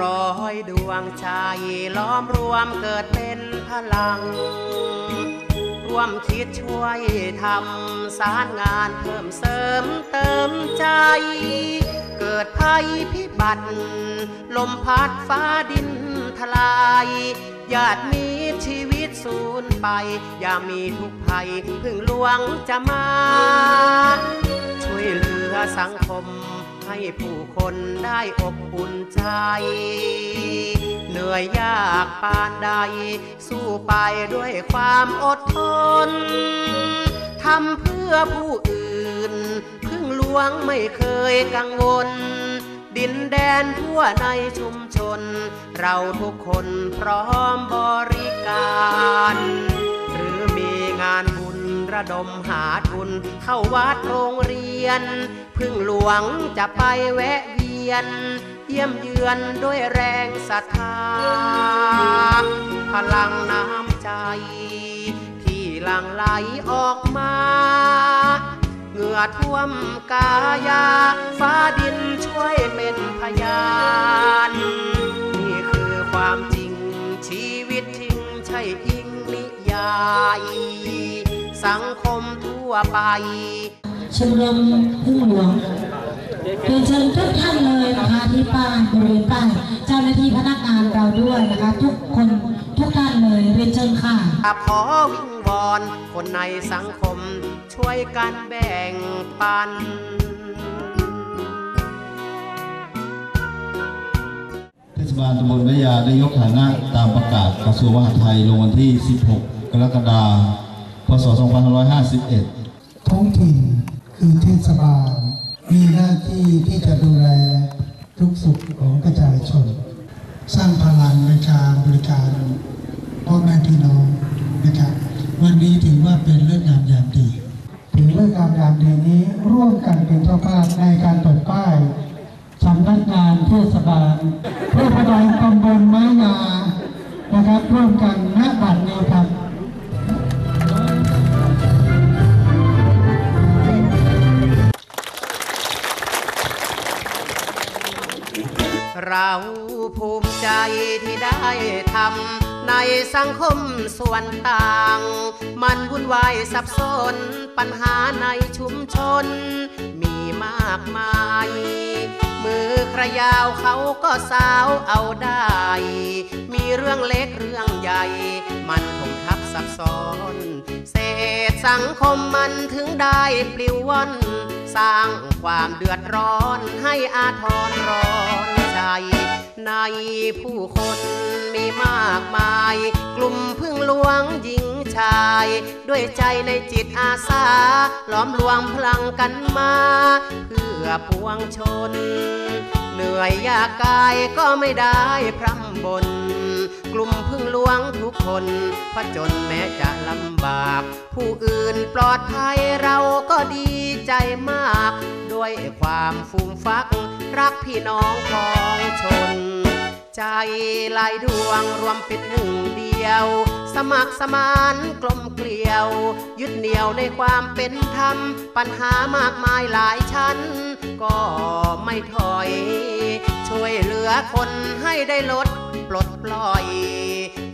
ร้อยดวงใจล้อมรวมเกิดเป็นพลัง ร่วมคิดช่วยทำสารงานเพิ่มเสริมเติมใจ เกิดภัยพิบัติ ลมพัดฟ้าดินทลายญาติมีชีวิตสูญไป อย่ามีทุกภัยพึ่งหลวงจะมา ช่วยเหลือสังคม ให้ผู้คนได้อบอุ่นใจ เหนื่อยยากปานใด สู้ไปด้วยความอดทนทำเพื่อผู้อื่น พึ่งหลวงไม่เคยกังวล ดินแดนทั่วในชุมชน เราทุกคนพร้อมบริการ ระดมหาทุนเข้าวัดโรงเรียน พึ่งหลวงจะไปแวะเวียน เยี่ยมเยือนด้วยแรงศรัทธา พลังน้ำใจ ที่หลั่งไหลออกมาเหงื่อท่วมกายา ฟ้าดินช่วยเป็นพยาน นี่คือความจริงชีวิตจริงใช่อิงนิยาย สังคมทั่วไป ชมรมพึ่งหลวงเรียนเชิญทุกท่านเลยนะคะที่ป้ายบริเวณป้ายเจ้าหน้าที่พนักงานเราด้วยนะคะ ทุกคนทุกท่านเลยเรียนเชิญค่ะขอวิงวอนคนในสังคมช่วยกันแบ่งปันเทศบาลตำบลแม่ยาได้ยกฐานะตามประกาศกระทรวงมหาดไทยลงวันที่ 16 กรกฎาคมพ ศ 2551 ท้องถิ่นคือเทศบาล มีหน้าที่ที่จะดูแลทุกสุขของประชาชน สร้างพลังในการบริการพ่อแม่พี่น้องนะครับวันนี้ถือว่าเป็นเรื่องงามยามดีถือเรื่องงามยามดีนี้ร่วมกันเป็นเจ้าภาพในการเปิดป้ายสำนักงานเทศบาลเทศบาลตำบลไม้งานะครับร่วมกันน เราภูมิใจที่ได้ทำในสังคมส่วนต่าง มันวุ่นวายสับสนปัญหาในชุมชน มีมากมาย มือใครยาวเขาก็สาวเอาได้ มีเรื่องเล็กเรื่องใหญ่ มันคงทับซับซ้อนเศษสังคมมันถึงได้ปลิวว่อนสร้างความเดือดร้อนให้อาทรร้อน ในผู้คนมีมากมาย กลุ่มพึ่งหลวงหญิงชาย ด้วยใจในจิตอาสาล้อมรวมพลังกันมา เพื่อปวงชน เหนื่อยยากกายก็ไม่ได้พร่ำบน กลุ่มพึ่งหลวงทุกคนผจญแม้จะลำบาก ผู้อื่นปลอดภัยเราก็ดีใจมาก ด้วยความฟูมฟัก รักพี่น้องของชน ใจลายดวงรวมเป็นหนึ่งเดียว สมัครสมานกลมเกลียว ยึดเหนี่ยวในความเป็นธรรม ปัญหามากมายหลายชั้น ก็ไม่ถอย ช่วยเหลือคนให้ได้ลดปลดปล่อย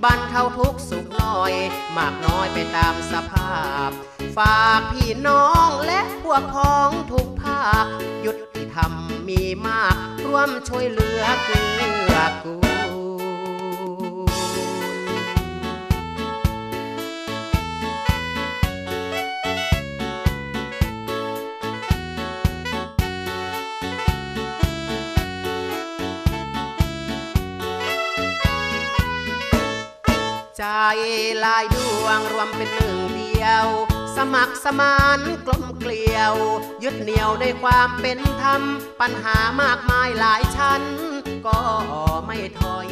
บรรเทาทุกข์สุขน้อย มากน้อยไปตามสภาพ ฝากพี่น้องและพวกพ้องทุกภาค ยุติธรรมมีมาก ร่วมช่วยเหลือเกื้อกูลใจลายดวงรวมเป็นหนึ่งเดียว สมัครสมานกลมเกลียว ยึดเหนี่ยวในความเป็นธรรม ปัญหามากมายหลายชั้น ก็ไม่ถอย